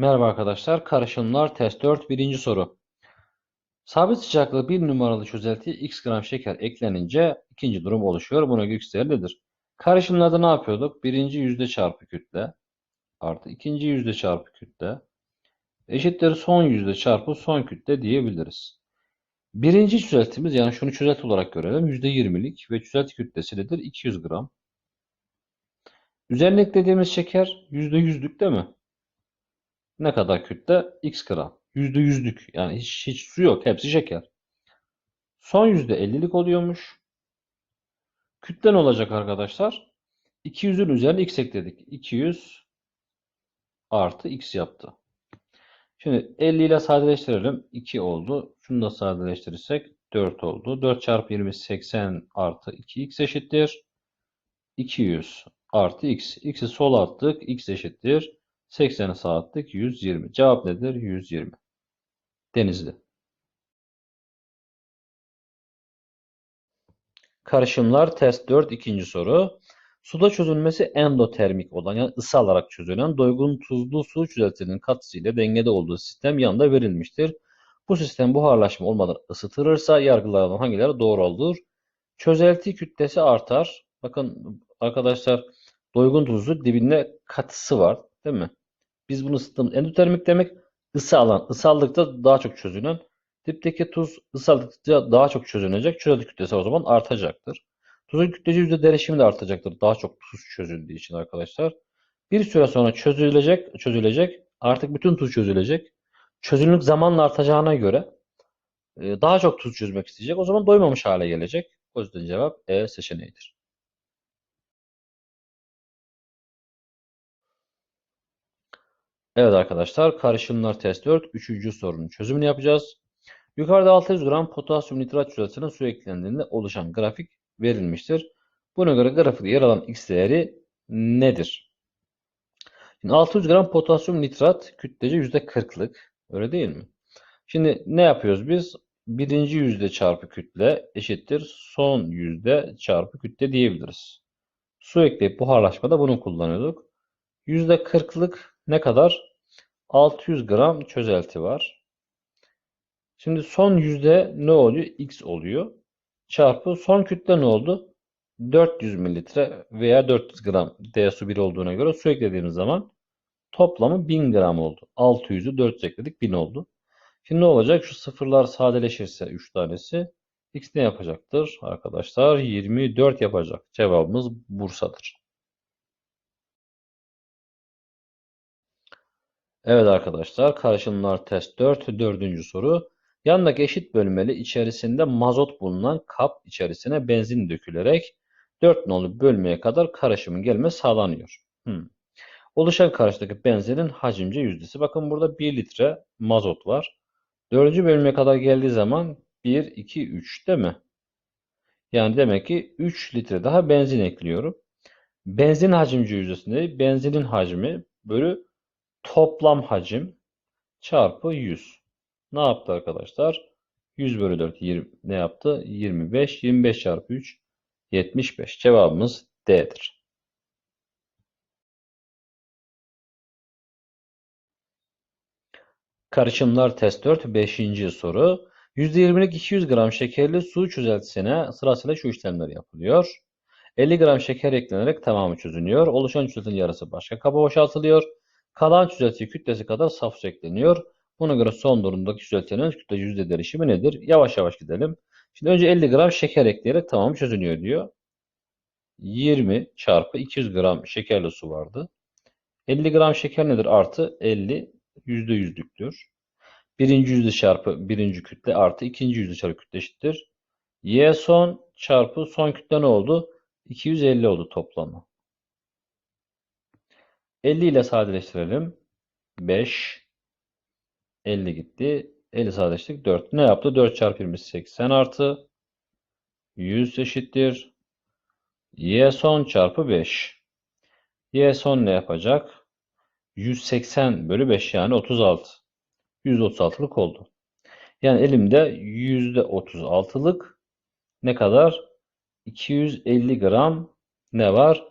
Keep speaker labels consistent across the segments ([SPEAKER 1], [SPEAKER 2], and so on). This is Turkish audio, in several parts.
[SPEAKER 1] Merhaba arkadaşlar. Karışımlar test 4 birinci soru. Sabit sıcaklığı 1 numaralı çözeltiye x gram şeker eklenince ikinci durum oluşuyor. Buna x değeri nedir? Karışımlarda ne yapıyorduk? Birinci yüzde çarpı kütle artı ikinci yüzde çarpı kütle eşittir son yüzde çarpı son kütle diyebiliriz. Birinci çözeltimiz yani şunu çözelti olarak görelim. Yüzde 20'lik ve çözelti kütlesi nedir? 200 gram. Üzerine eklediğimiz şeker yüzde 100'lük değil mi? Ne kadar kütle? X gram. Yüzde yüzlük. Yani hiç, hiç su yok. Hepsi şeker. Son yüzde ellilik oluyormuş. Kütle ne olacak arkadaşlar? 200'ün üzerine x ekledik. 200 artı x yaptı. Şimdi 50 ile sadeleştirelim. 2 oldu. Şunu da sadeleştirirsek 4 oldu. 4 çarpı 20 80 artı 2x eşittir. 200 artı x. x'i sol attık. x eşittir. 80'i sağ attık. 120. Cevap nedir? 120. Denizli. Karışımlar test 4 ikinci soru. Suda çözülmesi endotermik olan yani ısı alarak çözülen doygun tuzlu su çözeltisinin katısıyla dengede olduğu sistem yanında verilmiştir. Bu sistem buharlaşma olmadan ısıtılırsa yargılardan hangileri doğru olur? Çözelti kütlesi artar. Bakın arkadaşlar doygun tuzlu dibinde katısı var değil mi? Biz bunu ısıttığımız endotermik demek ısı alan. Isı aldıkça daha çok çözünen. Dipteki tuz ısı aldıkça daha çok çözünecek. Çözelti kütlesi o zaman artacaktır. Tuzun kütleci yüzde derişimi de artacaktır. Daha çok tuz çözüldüğü için arkadaşlar. Bir süre sonra çözülecek, çözülecek. Artık bütün tuz çözülecek. Çözünürlük zamanla artacağına göre e, daha çok tuz çözmek isteyecek. O zaman doymamış hale gelecek. O yüzden cevap E seçeneğidir. Evet arkadaşlar karışımlar test 4. Üçüncü sorunun çözümünü yapacağız. Yukarıda 600 gram potasyum nitrat çözeltisine su eklendiğinde oluşan grafik verilmiştir. Buna göre grafikte yer alan x değeri nedir? Şimdi 600 gram potasyum nitrat kütlece %40'lık. Öyle değil mi? Şimdi ne yapıyoruz biz? Birinci yüzde çarpı kütle eşittir son yüzde çarpı kütle diyebiliriz. Su ekleyip buharlaşmada bunu kullanıyorduk. %40'lık ne kadar? 600 gram çözelti var. Şimdi son yüzde ne oluyor? X oluyor. Çarpı son kütle ne oldu? 400 mililitre veya 400 gram D su 1 olduğuna göre su eklediğimiz zaman toplamı 1000 gram oldu. 600'ü 400 ekledik 1000 oldu. Şimdi ne olacak? Şu sıfırlar sadeleşirse 3 tanesi X ne yapacaktır? Arkadaşlar 24 yapacak. Cevabımız Bursa'dır. Evet arkadaşlar karşımlar test 4 dördüncü soru. Yandaki eşit bölmeli içerisinde mazot bulunan kap içerisine benzin dökülerek 4 nolu bölmeye kadar karışımın gelme sağlanıyor. Hmm. Oluşan karışımdaki benzinin hacimce yüzdesi. Bakın burada 1 litre mazot var. 4. bölmeye kadar geldiği zaman 1, 2, 3 değil mi? Yani demek ki 3 litre daha benzin ekliyorum. Benzin hacimci yüzdesinde benzinin hacmi bölü toplam hacim çarpı 100. Ne yaptı arkadaşlar? 100 bölü 4 20, ne yaptı? 25. 25 çarpı 3 75. Cevabımız D'dir. Karışımlar test 4 5. soru. %20'lik 200 gram şekerli su çözeltisine sırasıyla şu işlemler yapılıyor. 50 gram şeker eklenerek tamamı çözünüyor. Oluşan çözeltinin yarısı başka kaba boşaltılıyor. Kalan çözelti kütlesi kadar saf su ekleniyor. Buna göre son durumdaki çözeltinin kütle yüzde derişimi nedir? Yavaş yavaş gidelim. Şimdi önce 50 gram şeker ekleyerek tamamı çözünüyor diyor. 20 çarpı 200 gram şekerli su vardı. 50 gram şeker nedir? Artı 50 yüzde yüzlüktür. Birinci yüzde çarpı birinci kütle artı ikinci yüzde çarpı kütle eşittir. Y son çarpı son kütle ne oldu? 250 oldu toplamı. 50 ile sadeleştirelim. 5 50 gitti. 50 sadeleştik. 4. Ne yaptı? 4 çarpı 20 80 artı 100 eşittir. Y son çarpı 5. Y son ne yapacak? 180 bölü 5 yani 36. 136'lık oldu. Yani elimde %36'lık ne kadar? 250 gram ne var?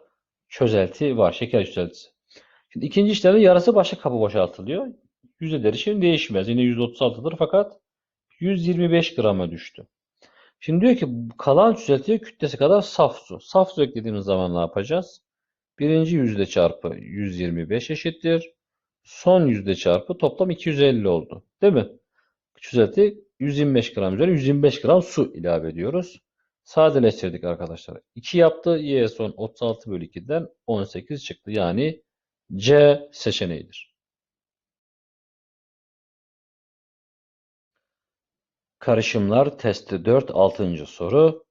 [SPEAKER 1] Çözelti var. Şeker çözeltisi. Şimdi ikinci işlemde yarısı başka kapı boşaltılıyor. Yüzde derişim değişmez. Yine 136'dır fakat 125 grama düştü. Şimdi diyor ki kalan çözeltiye kütlesi kadar saf su. Saf su eklediğimiz zaman ne yapacağız? Birinci yüzde çarpı 125 eşittir. Son yüzde çarpı toplam 250 oldu. Değil mi? Çözelti 125 gram üzeri 125 gram su ilave ediyoruz. Sadeleştirdik arkadaşlar. 2 yaptı. Y son 36 bölü 2'den 18 çıktı. Yani C seçeneğidir. Karışımlar testi 4 6. soru.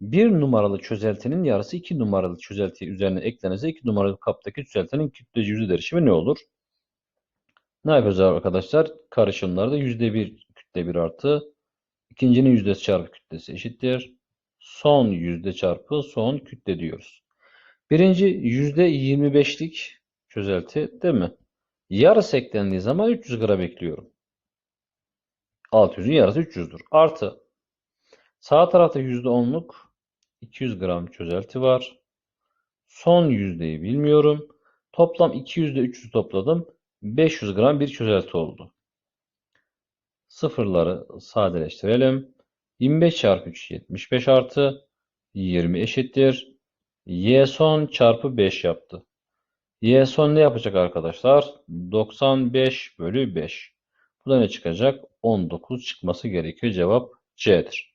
[SPEAKER 1] 1 numaralı çözeltinin yarısı 2 numaralı çözelti üzerine eklenirse 2 numaralı kaptaki çözeltinin kütlece yüzde derişimi ne olur? Ne yapacağız arkadaşlar? Karışımlarda %1 kütle 1 artı ikincinin yüzdesi çarpı kütlesi eşittir. Son yüzde çarpı son kütle diyoruz. Birinci %25'lik çözelti değil mi? Yarısı eklendiği zaman 300 gram ekliyorum. 600'ün yarısı 300'dür. Artı sağ tarafta %10'luk 200 gram çözelti var. Son yüzdeyi bilmiyorum. Toplam 200 ile 300 topladım. 500 gram bir çözelti oldu. Sıfırları sadeleştirelim. 25 çarpı 3 75 artı 20 eşittir. Y son çarpı 5 yaptı. Y son ne yapacak arkadaşlar? 95 bölü 5. Bu da ne çıkacak? 19 çıkması gerekiyor. Cevap C'dir.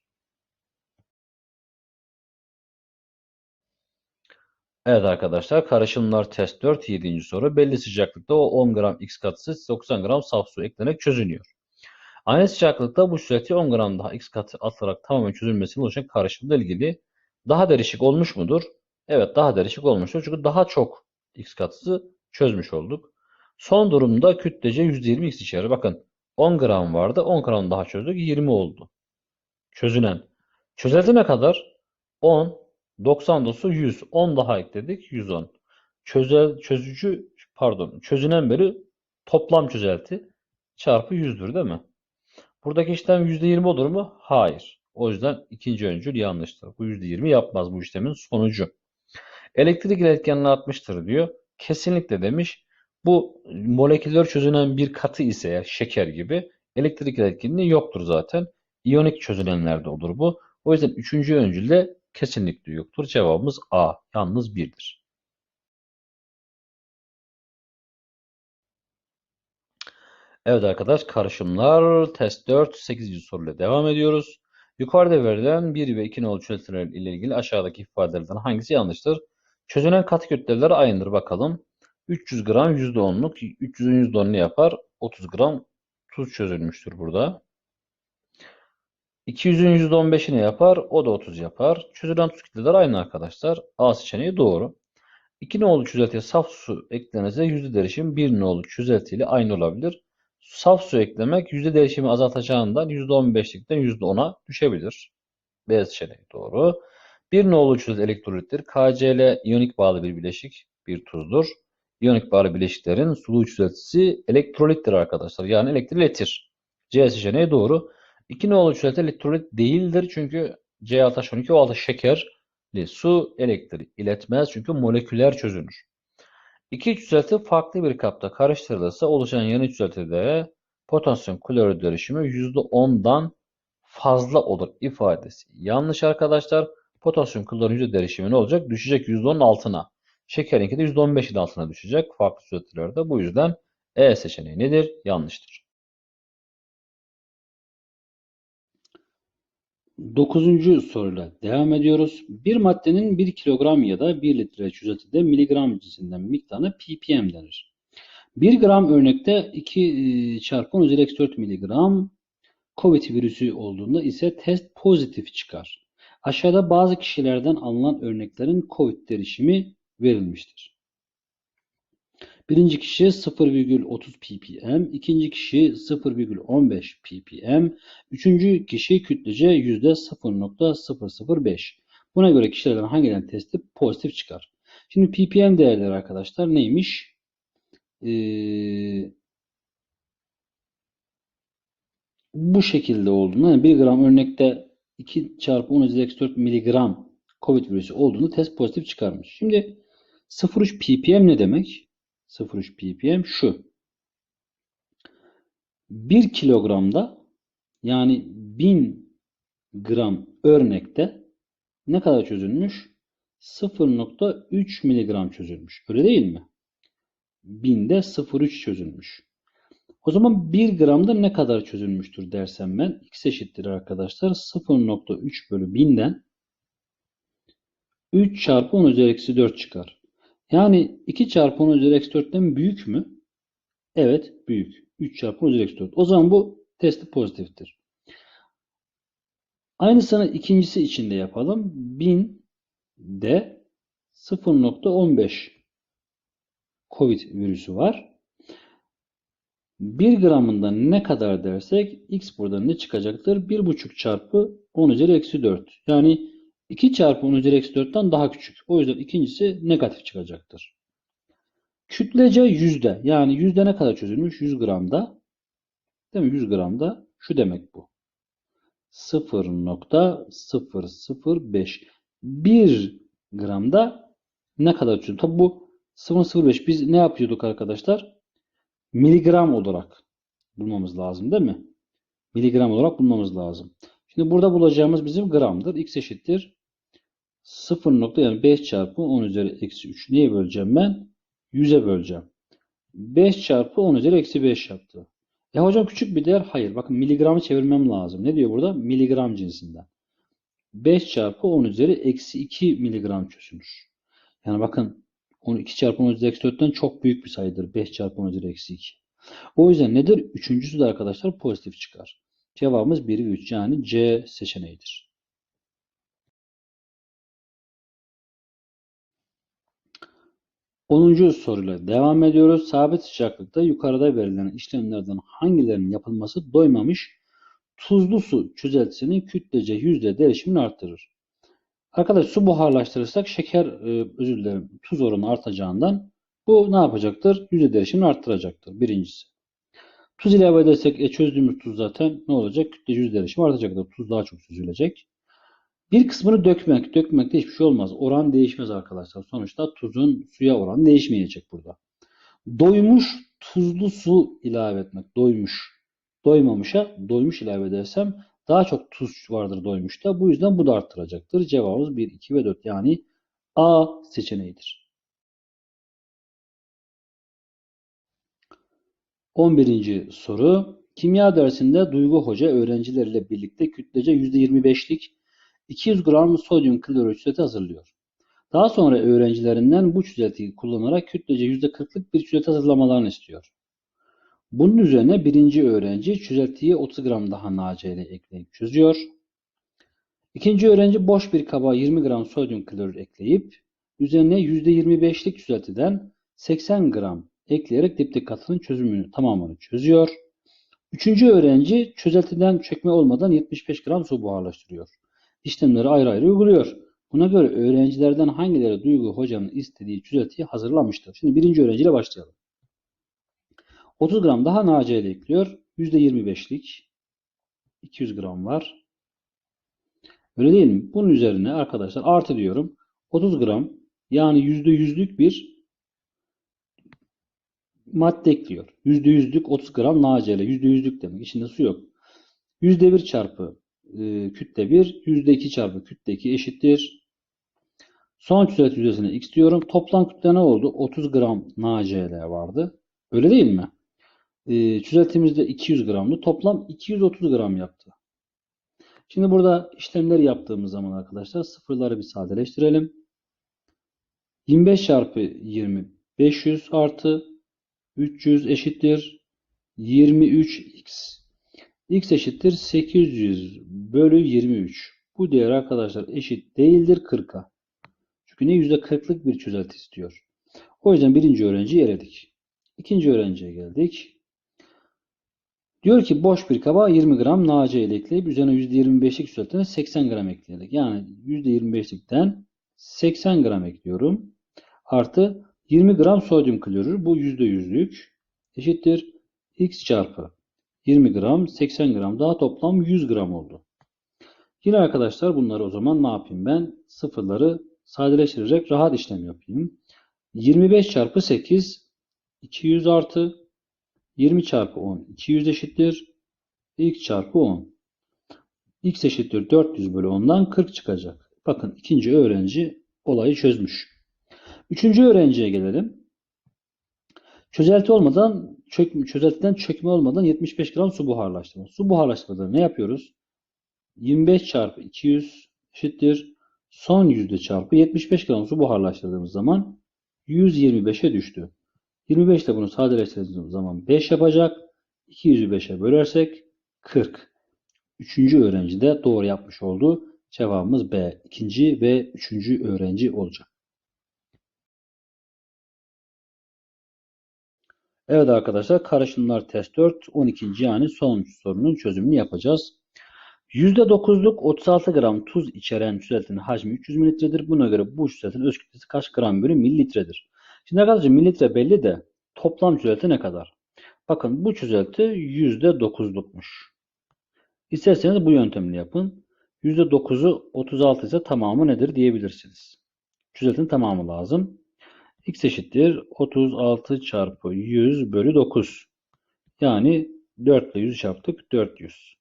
[SPEAKER 1] Evet arkadaşlar karışımlar test 4 7. soru. Belli sıcaklıkta o 10 gram X katısı 90 gram saf su eklenerek çözünüyor. Aynı sıcaklıkta bu çözelti 10 gram daha X katı atılarak tamamen çözülmesine oluşan karışımla ilgili daha derişik olmuş mudur? Evet daha derişik olmuştur. Çünkü daha çok X katısı çözmüş olduk. Son durumda kütlece %20 X içerir. Bakın 10 gram vardı. 10 gram daha çözdük. 20 oldu. Çözünen. Çözelti ne kadar? 10. 90 dosu 100. 10 daha ekledik. 110. Çözel, çözücü pardon çözünen bölü toplam çözelti çarpı 100'dür değil mi? Buradaki işlem %20 olur mu? Hayır. O yüzden ikinci öncül yanlıştır. Bu %20 yapmaz bu işlemin sonucu. Elektrik iletkenliği 60'tır diyor. Kesinlikle demiş. Bu moleküller çözünen bir katı ise şeker gibi elektrik iletkenliği yoktur zaten. İyonik çözünenlerde olur bu. O yüzden üçüncü öncülde kesinlikle yoktur. Cevabımız A. Yalnız 1'dir. Evet arkadaş karışımlar test 4 8. soruyla devam ediyoruz. Yukarıda verilen 1 ve 2 nolu ile ilgili aşağıdaki ifadelerden hangisi yanlıştır? Çözünen katı kütleler aynıdır bakalım. 300 gram %10'luk 300'ün %10 ne yapar? 30 gram tuz çözülmüştür burada. 200'ün %15'i ne yapar? O da 30 yapar. Çözülen tuz kütleler aynı arkadaşlar. A seçeneği doğru. 2 nolu çözeltiye saf su eklenirse yüzde derişim 1 nolu çözelti ile aynı olabilir. Saf su eklemek yüzde değişimi azaltacağından %15'likten %10'a düşebilir. B seçeneği doğru. Bir nolu çözelti elektrolittir. KCl iyonik bağlı bir bileşik, bir tuzdur. İyonik bağlı bileşiklerin sulu çözeltisi elektrolittir arkadaşlar. Yani elektriletir. C seçeneği doğru. 2 nolu çözelti elektrolit değildir. Çünkü C6H12 o altı şekerli su elektrik iletmez. Çünkü moleküler çözünür. İki çözelti farklı bir kapta karıştırılırsa oluşan yeni çözeltide potasyum klorür derişimi %10'dan fazla olur ifadesi. Yanlış arkadaşlar. Potasyum klorür derişimi ne olacak? Düşecek %10'un altına. Şekerinki de %15'in altına düşecek farklı çözeltilerde. Bu yüzden E seçeneği nedir? Yanlıştır.
[SPEAKER 2] Dokuzuncu soruyla devam ediyoruz. Bir maddenin 1 kilogram ya da 1 litre çözeltide miligram cinsinden miktarına ppm denir. 1 gram örnekte 2 çarpı 10 üzeri eksi 4 miligram COVID virüsü olduğunda ise test pozitif çıkar. Aşağıda bazı kişilerden alınan örneklerin COVID derişimi verilmiştir. Birinci kişi 0,30 ppm, ikinci kişi 0,15 ppm, üçüncü kişi kütlece %0.005. Buna göre kişilerden hangilerinin testi pozitif çıkar? Şimdi ppm değerleri arkadaşlar neymiş? Ee, bu şekilde olduğunda yani 1 gram örnekte 2 çarpı 10 üzeri eksi 4 miligram COVID virüsü olduğunda test pozitif çıkarmış. Şimdi 0,3 ppm ne demek? 0,3 ppm şu. 1 kilogramda yani 1000 gram örnekte ne kadar çözülmüş? 0.3 miligram çözülmüş. Öyle değil mi? 1000'de 0.3 çözülmüş. O zaman 1 gramda ne kadar çözülmüştür dersem ben x eşittir arkadaşlar 0.3 bölü 1000'den 3 çarpı 10 üzeri eksi 4 çıkar. Yani 2 çarpı 10 üzeri eksi 4'ten büyük mü? Evet büyük. 3 çarpı 10 üzeri eksi 4. O zaman bu testi pozitiftir. Aynısını ikincisi için de yapalım. 1000'de 0.15 COVID virüsü var. 1 gramında ne kadar dersek x buradan ne çıkacaktır? 1,5 çarpı 10 üzeri eksi 4. Yani 2 çarpı 10 üzeri eksi 4'ten daha küçük. O yüzden ikincisi negatif çıkacaktır. Kütlece yüzde. Yani yüzde ne kadar çözülmüş? 100 gramda. Değil mi? 100 gramda şu demek bu. 0.005 1 gramda ne kadar çözülmüş? Tabi bu 0.05 biz ne yapıyorduk arkadaşlar? Miligram olarak bulmamız lazım değil mi? Miligram olarak bulmamız lazım. Şimdi burada bulacağımız bizim gramdır. X eşittir 0 nokta yani 5 çarpı 10 üzeri eksi 3. Neye böleceğim ben? 100'e böleceğim. 5 çarpı 10 üzeri eksi 5 yaptı. E hocam küçük bir değer. Hayır. Bakın miligramı çevirmem lazım. Ne diyor burada? Miligram cinsinden. 5 çarpı 10 üzeri eksi 2 miligram çözünür. Yani bakın 12 çarpı 10 üzeri eksi 4'ten çok büyük bir sayıdır. 5 çarpı 10 üzeri eksi 2. O yüzden nedir? Üçüncüsü de arkadaşlar pozitif çıkar. Cevabımız 1 ve 3 yani C seçeneğidir. Onuncu soruyla devam ediyoruz. Sabit sıcaklıkta yukarıda verilen işlemlerden hangilerinin yapılması doymamış tuzlu su çözeltisinin kütlece yüzde değişimini artırır. Arkadaş su buharlaştırırsak şeker, e, özür dilerim, tuz oranı artacağından bu ne yapacaktır? Yüzde değişimini arttıracaktır. Birincisi. Tuz ilave edersek e, çözdüğümüz tuz zaten ne olacak? Kütlece yüzde değişimi artacaktır. Tuz daha çok süzülecek. Bir kısmını dökmek. Dökmekte hiçbir şey olmaz. Oran değişmez arkadaşlar. Sonuçta tuzun suya oranı değişmeyecek burada. Doymuş tuzlu su ilave etmek. Doymuş. Doymamışa doymuş ilave edersem daha çok tuz vardır doymuşta. Bu yüzden bu da arttıracaktır. Cevabımız 1, 2 ve 4 yani A seçeneğidir. 11. soru. Kimya dersinde Duygu Hoca öğrencileriyle birlikte kütlece %25'lik 200 gram sodyum klorür çözelti hazırlıyor. Daha sonra öğrencilerinden bu çözeltiyi kullanarak kütlece %40'lık bir çözelti hazırlamalarını istiyor. Bunun üzerine birinci öğrenci çözeltiyi 30 gram daha NaCl ekleyip çözüyor. İkinci öğrenci boş bir kaba 20 gram sodyum klorür ekleyip üzerine %25'lik çözeltiden 80 gram ekleyerek dipteki katının çözümünü tamamını çözüyor. Üçüncü öğrenci çözeltiden çökme olmadan 75 gram su buharlaştırıyor. İşlemleri ayrı ayrı uyguluyor. Buna göre öğrencilerden hangileri Duygu hocanın istediği çözeltiyi hazırlamıştır? Şimdi birinci öğrenciyle başlayalım. 30 gram daha NaCl ekliyor. %25'lik 200 gram var. Öyle değil mi? Bunun üzerine arkadaşlar artı diyorum. 30 gram yani %100'lük bir madde ekliyor. %100'lük 30 gram NaCl. %100'lük demek. İçinde su yok. %1 çarpı e, kütle 1, %2 çarpı kütle 2 eşittir. Son çözelti yüzdesine x diyorum. Toplam kütle ne oldu? 30 gram NaCl vardı. Öyle değil mi? E, çözeltimizde 200 gramdı. Toplam 230 gram yaptı. Şimdi burada işlemleri yaptığımız zaman arkadaşlar sıfırları bir sadeleştirelim. 25 çarpı 20 500 artı 300 eşittir 23x. x eşittir 800 bölü 23. Bu değer arkadaşlar eşit değildir 40'a. Çünkü ne %40'lık bir çözelti istiyor. O yüzden birinci öğrenciyi eledik. İkinci öğrenciye geldik. Diyor ki boş bir kaba 20 gram NaCl ekleyip üzerine %25'lik çözeltine 80 gram ekleyerek. Yani %25'likten 80 gram ekliyorum. Artı 20 gram sodyum klorür. Bu %100'lük. Eşittir. X çarpı 20 gram 80 gram daha toplam 100 gram oldu. Yine arkadaşlar bunları o zaman ne yapayım ben? Sıfırları sadeleştirerek rahat işlem yapayım. 25 çarpı 8 200 artı 20 çarpı 10 200 eşittir. x çarpı 10. x eşittir 400 bölü 10'dan 40 çıkacak. Bakın ikinci öğrenci olayı çözmüş. Üçüncü öğrenciye gelelim. Çözelti olmadan, çök, çözeltiden çökme olmadan 75 gram su buharlaştırma. Su buharlaştırmada ne yapıyoruz? 25 çarpı 200 eşittir. Son yüzde çarpı 75 gram su buharlaştırdığımız zaman 125'e düştü. 25 ile bunu sadeleştirdiğimiz zaman 5 yapacak. 200'ü 5'e bölersek 40. Üçüncü öğrenci de doğru yapmış oldu. Cevabımız B. İkinci ve üçüncü öğrenci olacak. Evet arkadaşlar karışımlar test 4 12. yani sonuncu sorunun çözümünü yapacağız. %9'luk 36 gram tuz içeren çözeltinin hacmi 300 mililitredir. Buna göre bu çözeltinin öz kütlesi kaç gram bölü mililitredir? Şimdi arkadaşlar mililitre belli de toplam çözelti ne kadar? Bakın bu çözelti %9'lukmuş. İsterseniz bu yöntemle yapın. %9'u 36 ise tamamı nedir diyebilirsiniz. Çözeltinin tamamı lazım. X eşittir 36 çarpı 100 bölü 9. Yani 4 ile 100 çarptık 400.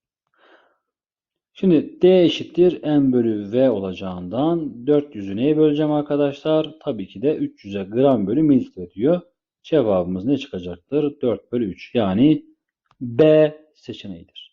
[SPEAKER 2] Şimdi D eşittir M bölü V olacağından 400'ü neye böleceğim arkadaşlar? Tabii ki de 300'e gram bölü mililitre diyor. Cevabımız ne çıkacaktır? 4 bölü 3. Yani B seçeneğidir.